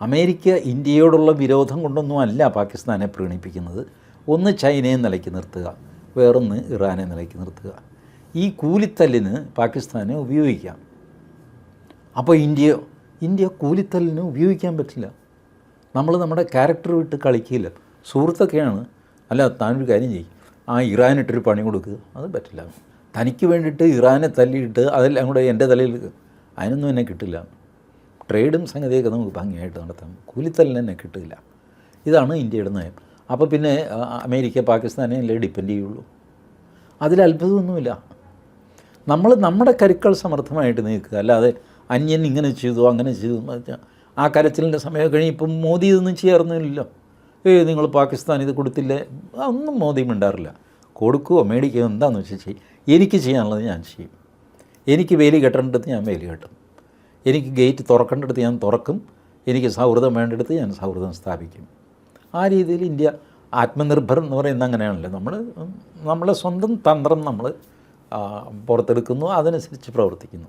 America ഇന്ത്യയോടുള്ള വിരോധം കൊണ്ടൊന്നും അല്ല പാകിസ്ഥാനെ പ്രീണിപ്പിക്കുന്നത്. ഒന്ന് ചൈനയെ നിലയ്ക്ക് നിർത്തുക വേറൊന്ന് ഇറാനെ നിലയ്ക്ക് നിർത്തുക. ഈ കൂലിത്തല്ലിന് പാകിസ്ഥാനെ ഉപയോഗിക്കാം. അപ്പോൾ ഇന്ത്യ ഇന്ത്യ കൂലിത്തല്ലിന് ഉപയോഗിക്കാൻ പറ്റില്ല. നമ്മൾ നമ്മുടെ ക്യാരക്ടർ വിട്ട് കളിക്കില്ല. സുഹൃത്തൊക്കെയാണ് അല്ല താനൊരു കാര്യം ചെയ്യും. ആ ഇറാനിട്ടൊരു പണി കൊടുക്കുക അത് പറ്റില്ല. തനിക്ക് വേണ്ടിയിട്ട് ഇറാനെ തല്ലിയിട്ട് അതെല്ലാം കൂടെ എന്റെ തലയിൽ അതിനൊന്നും എന്നെ കിട്ടില്ല. ട്രേഡും സംഗതിയൊക്കെ നമുക്ക് ഭംഗിയായിട്ട് നടത്താം. കൂലിത്തല്ലിന് തന്നെ കിട്ടില്ല. ഇതാണ് ഇന്ത്യയുടെ നയം. അപ്പോൾ പിന്നെ അമേരിക്ക പാകിസ്ഥാനെ അല്ലേ ഡിപ്പെൻഡ് ചെയ്യുള്ളൂ. അതിൽ അത്ഭുതമൊന്നുമില്ല. നമ്മൾ നമ്മുടെ കരുക്കൾ സമർത്ഥമായിട്ട് നിൽക്കുക അല്ലാതെ അന്യൻ ഇങ്ങനെ ചെയ്തു അങ്ങനെ ചെയ്തു ആ കരച്ചിലിന്റെ സമയം കഴിഞ്ഞ് ഇപ്പം മോദി ഇതൊന്നും ചെയ്യാറൊന്നുമില്ലല്ലോ. ഏയ് നിങ്ങൾ പാകിസ്ഥാൻ ഇത് കൊടുത്തില്ലേ? അതൊന്നും മോദി മിണ്ടാറില്ല. കൊടുക്കുകയോ മേടിക്കുകയോ എന്താണെന്ന് വെച്ചാൽ ചെയ്യും എനിക്ക് ചെയ്യാനുള്ളത് ഞാൻ ചെയ്യും. എനിക്ക് വേലി കെട്ടേണ്ടത് ഞാൻ വേലി കെട്ടും. എനിക്ക് ഗേറ്റ് തുറക്കേണ്ടടുത്ത് ഞാൻ തുറക്കും എനിക്ക് സൗഹൃദം വേണ്ടടുത്ത് ഞാൻ സൗഹൃദം സ്ഥാപിക്കും. ആ രീതിയിൽ ഇന്ത്യ ആത്മനിർഭർ എന്ന് പറയുന്നത് അങ്ങനെയാണല്ലോ. നമ്മൾ നമ്മളെ സ്വന്തം തന്ത്രം നമ്മൾ പുറത്തെടുക്കുന്നു അതനുസരിച്ച് പ്രവർത്തിക്കുന്നു.